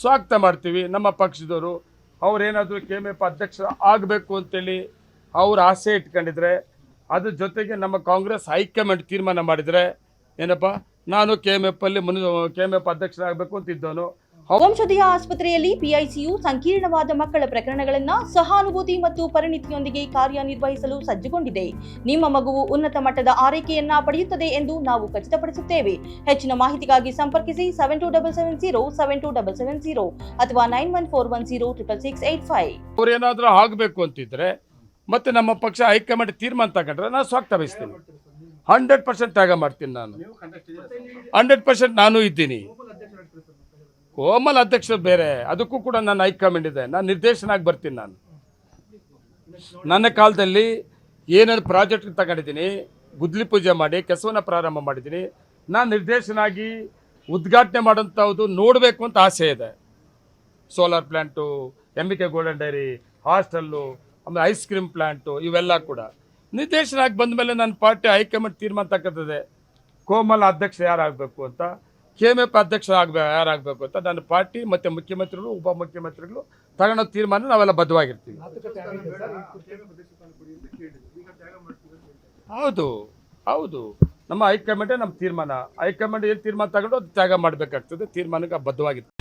ಸ್ವಾಗತ ಮಾಡ್ತೀವಿ ನಮ್ಮ ಪಕ್ಷದವರು. ಅವ್ರೇನಾದರೂ ಕೆ ಎಂ ಎಫ್ ಅಧ್ಯಕ್ಷ ಆಗಬೇಕು ಅಂತೇಳಿ ಅವ್ರ ಆಸೆ ಇಟ್ಕೊಂಡಿದ್ರೆ, ಅದ್ರ ಜೊತೆಗೆ ನಮ್ಮ ಕಾಂಗ್ರೆಸ್ ಹೈಕಮಾಂಡ್ ತೀರ್ಮಾನ ಮಾಡಿದರೆ, ಏನಪ್ಪ, ನಾನು ಕೆ ಎಂ ಎಫ್ ಅಲ್ಲಿ ಮುನ್, ಕೆ ಎಂ ಎಫ್ ಅಧ್ಯಕ್ಷರಾಗಬೇಕು ಅಂತಿದ್ದವನು ವಂಶೋದಯ ಆಸ್ಪತ್ರೆಯಲ್ಲಿ ಪಿಐಸಿಯು ಸಂಕೀರ್ಣವಾದ ಮಕ್ಕಳ ಪ್ರಕರಣಗಳನ್ನು ಸಹಾನುಭೂತಿ ಮತ್ತು ಪರಿಣಿತಿಯೊಂದಿಗೆ ಕಾರ್ಯನಿರ್ವಹಿಸಲು ಸಜ್ಜುಗೊಂಡಿದೆ. ನಿಮ್ಮ ಮಗುವು ಉನ್ನತ ಮಟ್ಟದ ಆರೈಕೆಯನ್ನ ಪಡೆಯುತ್ತದೆ ಎಂದು ನಾವು ಖಚಿತಪಡಿಸುತ್ತೇವೆ. ಹೆಚ್ಚಿನ ಮಾಹಿತಿಗಾಗಿ ಸಂಪರ್ಕಿಸಿ seven two double seven zero seven two double seven zero ಅಥವಾ nine one four one zero triple six eight five ಅವರೇನಾದರೂ ಆಗಬೇಕು ಅಂತಿದ್ರೆ ಮತ್ತೆ ನಮ್ಮ ಪಕ್ಷ ಹೈಕಮಾಂಡ್ ತೀರ್ಮಾನ ತಗೊಂಡ್ರೆ ನಾನು ಸ್ವಾಗತ ಬಯಸ್ತೀನಿ. ಹಂಡ್ರೆಡ್ ಪರ್ಸೆಂಟ್ ತ್ಯಾಗ ಮಾಡ್ತೀನಿ ನಾನು. ಹಂಡ್ರೆಡ್ ಪರ್ಸೆಂಟ್ ನಾನು ಇದ್ದೀನಿ. ಕೋಮಲ್ ಅಧ್ಯಕ್ಷರು ಬೇರೆ, ಅದಕ್ಕೂ ಕೂಡ ನನ್ನ ಹೈಕಮಾಂಡ್ ಇದೆ. ನಾನು ನಿರ್ದೇಶನಾಗಿ ಬರ್ತೀನಿ ನಾನು. ನನ್ನ ಕಾಲದಲ್ಲಿ ಏನೇನು ಪ್ರಾಜೆಕ್ಟ್ ತಗೊಂಡಿದ್ದೀನಿ, ಗುದ್ಲಿ ಪೂಜೆ ಮಾಡಿ ಕೆಲಸವನ್ನು ಪ್ರಾರಂಭ ಮಾಡಿದ್ದೀನಿ, ನಾನು ನಿರ್ದೇಶನಾಗಿ ಉದ್ಘಾಟನೆ ಮಾಡೋಂಥದ್ದು ನೋಡಬೇಕು ಅಂತ ಆಸೆ ಇದೆ. Solar plant M K golden dairy hostel ಆಮೇಲೆ ಐಸ್ ಕ್ರೀಮ್ ಪ್ಲ್ಯಾಂಟು ಇವೆಲ್ಲ ಕೂಡ. ನಿರ್ದೇಶನಾಗಿ ಬಂದ ಮೇಲೆ ನನ್ನ ಪಾರ್ಟಿ ಹೈಕಮಾಂಡ್ ತೀರ್ಮಾನ ತಕ್ಕತ್ತದೆ ಕೋಮಲ್ ಅಧ್ಯಕ್ಷ ಯಾರಾಗಬೇಕು ಅಂತ ಕೆ ಎಂ ಎಫ್ ಅಧ್ಯಕ್ಷರಾಗಬೇಕು ಯಾರಾಗಬೇಕು ಅಂತ ನನ್ನ ಪಾರ್ಟಿ ಮತ್ತು ಮುಖ್ಯಮಂತ್ರಿಗಳು ಉಪಮುಖ್ಯಮಂತ್ರಿಗಳು ತಗೊಳ್ಳೋ ತೀರ್ಮಾನ ನಾವೆಲ್ಲ ಬದ್ಧವಾಗಿರ್ತೀವಿ. ಹೌದು ಹೌದು. ನಮ್ಮ ಹೈಕಮಾಂಡೇ ನಮ್ಮ ತೀರ್ಮಾನ. ಹೈಕಮಾಂಡ್ ಏನು ತೀರ್ಮಾನ ತಗೊಂಡು ಅದು ತ್ಯಾಗ ಮಾಡಬೇಕಾಗ್ತದೆ. ತೀರ್ಮಾನಕ್ಕೆ ಬದ್ಧವಾಗಿರ್ತೀವಿ.